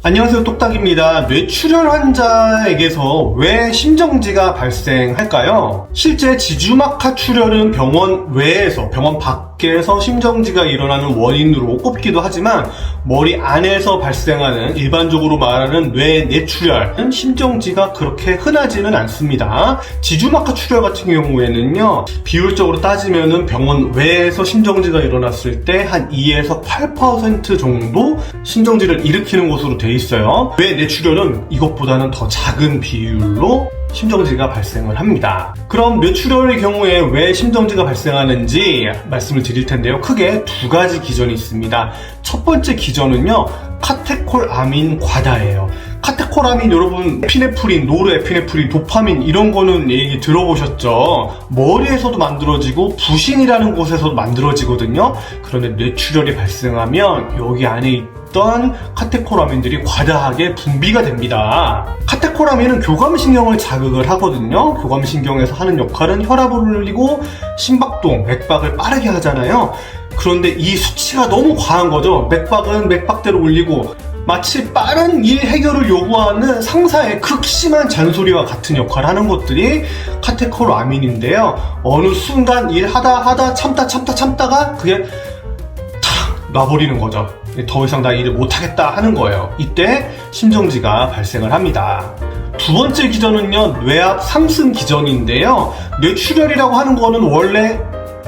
안녕하세요 똑딱입니다. 뇌출혈 환자에게서 왜 심정지가 발생할까요? 실제 지주막하 출혈은 병원 외에서 병원 밖 에서 심정지가 일어나는 원인으로 꼽기도 하지만 머리 안에서 발생하는 일반적으로 말하는 뇌 뇌출혈은 심정지가 그렇게 흔하지는 않습니다. 지주막하 출혈 같은 경우에는요 비율적으로 따지면은 병원 외에서 심정지가 일어났을 때 한 2에서 8% 정도 심정지를 일으키는 것으로 돼 있어요. 왜 뇌출혈은 이것보다는 더 작은 비율로 심정지가 발생을 합니다. 그럼 뇌출혈의 경우에 왜 심정지가 발생하는지 말씀을 드릴 텐데요. 크게 두 가지 기전이 있습니다. 첫 번째 기전은요, 카테콜 아민 과다예요. 카테콜아민 여러분 에피네프린, 노르에피네프린, 도파민 이런 거는 얘기 들어보셨죠? 머리에서도 만들어지고 부신이라는 곳에서도 만들어지거든요. 그런데 뇌출혈이 발생하면 여기 안에 있던 카테콜아민들이 과다하게 분비가 됩니다. 카테콜아민은 교감신경을 자극을 하거든요. 교감신경에서 하는 역할은 혈압을 올리고 심박동, 맥박을 빠르게 하잖아요. 그런데 이 수치가 너무 과한 거죠. 맥박은 맥박대로 올리고 마치 빠른 일 해결을 요구하는 상사의 극심한 잔소리와 같은 역할을 하는 것들이 카테콜아민인데요. 어느 순간 일 하다 하다 참다 참다 참다가 그게 탁 놔버리는 거죠. 더 이상 나 일을 못하겠다 하는 거예요. 이때 심정지가 발생을 합니다. 두 번째 기전은요, 뇌압 상승 기전인데요. 뇌출혈이라고 하는 거는 원래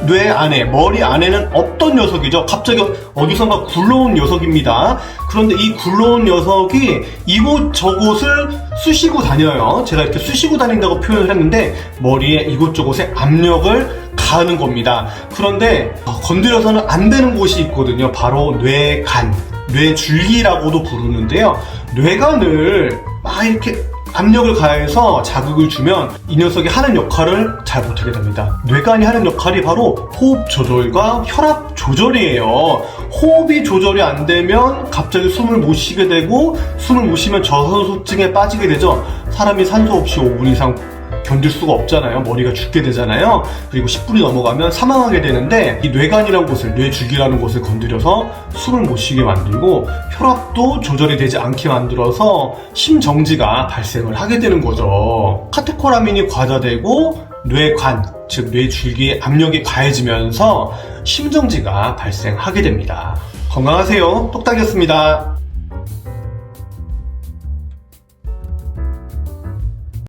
뇌 안에, 머리 안에는 없던 녀석이죠. 갑자기 어디선가 굴러온 녀석입니다. 그런데 이 굴러온 녀석이 이곳 저곳을 쑤시고 다녀요. 제가 이렇게 쑤시고 다닌다고 표현을 했는데 머리에 이곳저곳에 압력을 가하는 겁니다. 그런데 어, 건드려서는 안 되는 곳이 있거든요. 바로 뇌간, 뇌줄기라고도 부르는데요. 뇌간을 막 이렇게 압력을 가해서 자극을 주면 이 녀석이 하는 역할을 잘 못하게 됩니다. 뇌간이 하는 역할이 바로 호흡 조절과 혈압 조절이에요. 호흡이 조절이 안 되면 갑자기 숨을 못 쉬게 되고 숨을 못 쉬면 저산소증에 빠지게 되죠. 사람이 산소 없이 5분 이상 견딜 수가 없잖아요. 머리가 죽게 되잖아요. 그리고 10분이 넘어가면 사망하게 되는데 이 뇌간이라는 곳을 뇌줄기라는 곳을 건드려서 숨을 못 쉬게 만들고 혈압도 조절이 되지 않게 만들어서 심정지가 발생을 하게 되는 거죠. 카테코라민이 과다되고 뇌관, 즉 뇌줄기의 압력이 가해지면서 심정지가 발생하게 됩니다. 건강하세요. 똑딱이었습니다.